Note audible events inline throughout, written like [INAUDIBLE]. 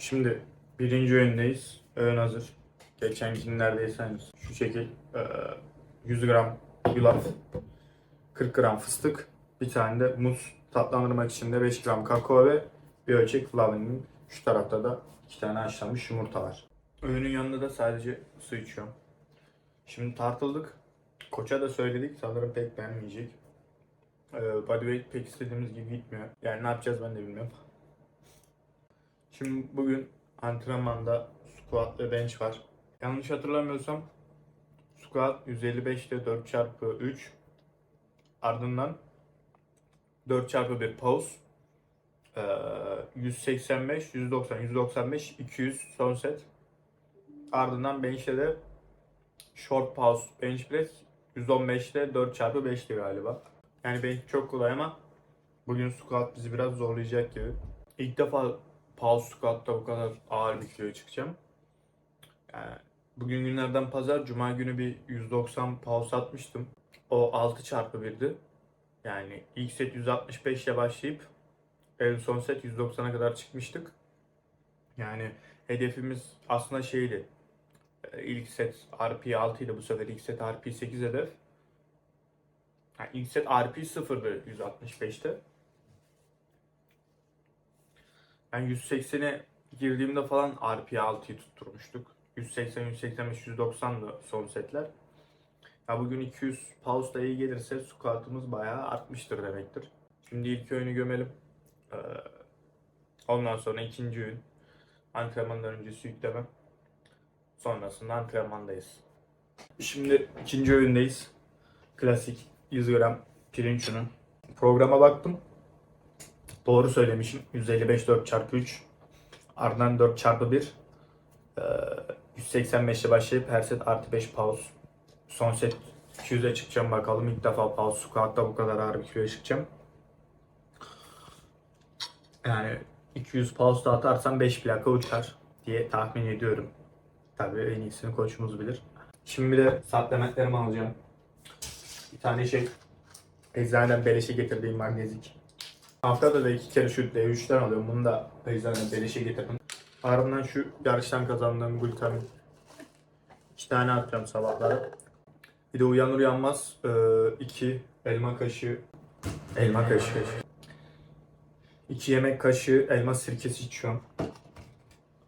Şimdi birinci öğündeyiz. Öğün hazır. Geçen günlerdeyseniz şu şekil e, 100 gram yulaf, 40 gram fıstık, bir tane de muz tatlandırmak için de 5 gram kakao ve bir ölçek flavanın şu tarafta da iki tane haşlanmış yumurta var. Öğünün yanında da sadece su içiyorum. Şimdi tartıldık. Koça da söyledik. Sanırım pek beğenmeyecek. Bodyweight pek istediğimiz gibi gitmiyor. Yani ne yapacağız ben de bilmiyorum. Şimdi bugün antrenmanda squat ve bench var. Yanlış hatırlamıyorsam squat 155 ile 4 çarpı 3 ardından 4 çarpı 1 pause ee, 185, 190, 195, 200 son set. Ardından bench'te de short pause bench press 115'te 4 çarpı 5'ti galiba. Yani bench çok kolay ama bugün squat bizi biraz zorlayacak gibi. İlk defa pause squat'ta bu kadar ağır bir kiloya çıkacağım. Yani bugün günlerden pazar, cuma günü bir 190 pause atmıştım. O 6 çarpı 1'di. Yani ilk set 165 ile başlayıp en son set 190'a kadar çıkmıştık. Yani hedefimiz aslında şeydi. e, İlk set RP 6 idi bu sefer ilk set RP 8 hedef. Yani ilk set RP 0'dı 165'te. Ben 180'e girdiğimde falan RP 6'yı tutturmuştuk. 180, 185, 190 da son setler. Ya bugün 200 pause da iyi gelirse squat'ımız bayağı artmıştır demektir. Şimdi ilk öğünü gömelim. Ee, ondan sonra ikinci öğün. Antrenmandan öncesi yükleme. Sonrasında antrenmandayız. Şimdi ikinci öğündeyiz. Klasik 100 gram pirinç. Programa baktım. Doğru söylemişim. 155 4 çarpı 3. Ardından 4 çarpı 1. Ee, 185 ile başlayıp her set artı 5 pause. Son set 200'e çıkacağım bakalım. İlk defa pause squat'ta bu kadar ağır bir kiloya çıkacağım. Yani 200 pause da atarsam 5 plaka uçar diye tahmin ediyorum. Tabii en iyisini koçumuz bilir. Şimdi bir de supplementlerimi alacağım. Bir tane şey eczaneden beleşe getirdiğim magnezik. Haftada da iki kere şu D3'ten alıyorum. Bunu da eczaneden beleşe getirdim. Ardından şu yarıştan kazandığım glutamin. İki tane atacağım sabahları. Bir de uyanır uyanmaz e, iki elma kaşığı elma kaşığı 2 yemek kaşığı elma sirkesi içiyorum.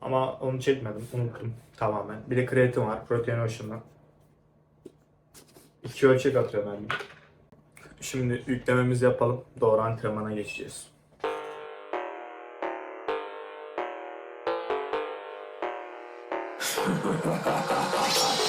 Ama onu çekmedim, unuttum tamamen. Bir de kreatin var, protein ocean'dan. İki ölçek atıyorum ben. Şimdi yüklememizi yapalım, doğru antrenmana geçeceğiz. [LAUGHS]